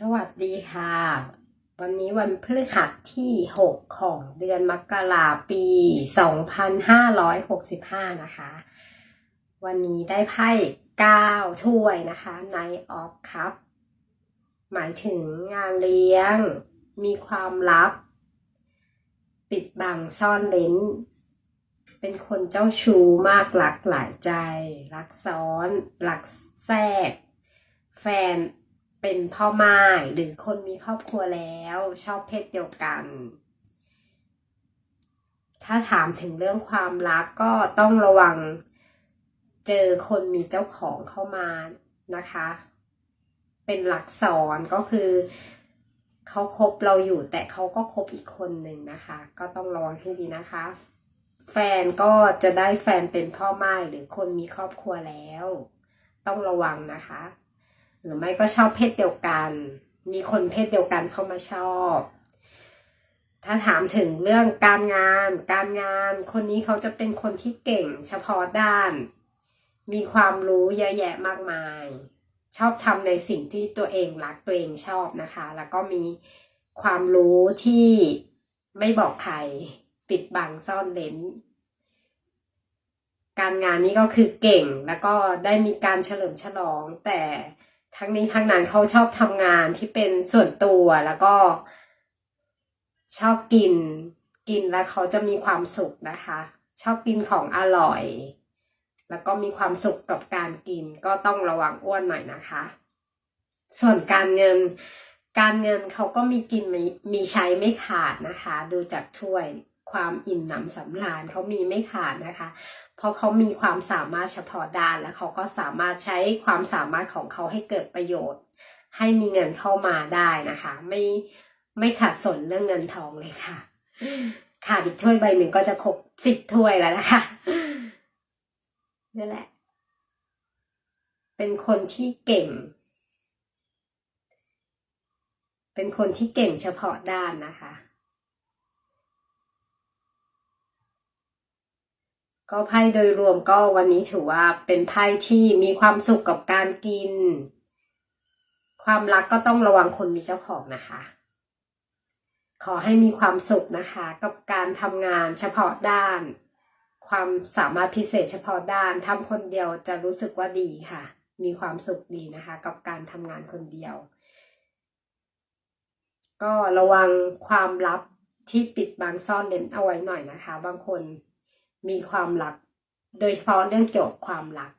สวัสดีค่ะ วันนี้วันพฤหัสที่ 6 ของเดือนมกราปี 2565 นะคะ วันนี้ได้ไพ่9ถ้วยนะคะ Night of Cup หมายถึงงานเลี้ยง มีความลับ ปิดบังซ่อนเลนเป็นคนเจ้าชู้มากหลักหลายใจ รักซ้อน รักแทรก แฟน เป็นพ่อไม้หรือคนมีครอบครัวแล้ว ชอบเพศเดียวกัน ถ้าถามถึงเรื่องความรักก็ต้องระวังเจอคนมีเจ้าของเข้ามานะคะ เป็นหลักสอนก็คือเขาคบเราอยู่แต่เขาก็คบอีกคนหนึ่งนะคะ ก็ต้องระวังให้ดีนะคะ แฟนก็จะได้แฟนเป็นพ่อไม้หรือคนมีครอบครัวแล้ว ต้องระวังนะคะ หรือไม่ก็ชอบเพศเดียวกัน มีคนเพศเดียวกันเข้ามาชอบ ถ้าถามถึงเรื่องการงาน การงานคนนี้เขาจะเป็นคนที่เก่งเฉพาะด้าน มีความรู้เยอะแยะมากมาย ชอบทำในสิ่งที่ตัวเองรักตัวเองชอบนะคะ แล้วก็มีความรู้ที่ไม่บอกใครปิดบังซ่อนเลนการงานนี้ก็คือเก่งแล้วก็ได้มีการเฉลิมฉลองแต่ ทั้งนี้ทั้งนั้นเขาชอบทำงานที่เป็นส่วนตัวแล้วก็ชอบกิน กินแล้วเขาจะมีความสุขนะคะ ชอบกินของอร่อย แล้วก็มีความสุขกับการกิน ก็ต้องระวังอ้วนหน่อยนะคะ ส่วนการเงิน การเงินเขาก็มีกินมีมีใช้ไม่ขาดนะคะ ดูจากถ้วย ความอิ่มหนำสำราญเขามีไม่ขาดนะคะ เพราะเขามีความสามารถเฉพาะด้านและเขาก็สามารถใช้ความสามารถของเขาให้เกิดประโยชน์ ให้มีเงินเข้ามาได้นะคะ ไม่ไม่ขาดสนเรื่องเงินทองเลยค่ะ ขาดอีกถ้วยใบหนึ่งก็จะครบสิบถ้วยแล้วนะคะนี่แหละ เป็นคนที่เก่ง เป็นคนที่เก่งเฉพาะด้านนะคะ ก็ไพ่โดยรวมก็วันนี้ถือว่าเป็นไพ่ที่มีความสุขกับการกิน ความรักก็ต้องระวังคนมีเจ้าของนะคะ ขอให้มีความสุขนะคะ กับการทำงานเฉพาะด้าน ความสามารถพิเศษเฉพาะด้านทำคนเดียวจะรู้สึกว่าดีค่ะ มีความสุขดีนะคะ กับการทำงานคนเดียว ก็ระวังความลับที่ปิดบังซ่อนเลนเอาไว้หน่อยนะคะ บางคน มีความรัก โดยเฉพาะเรื่องเกี่ยวกับความรัก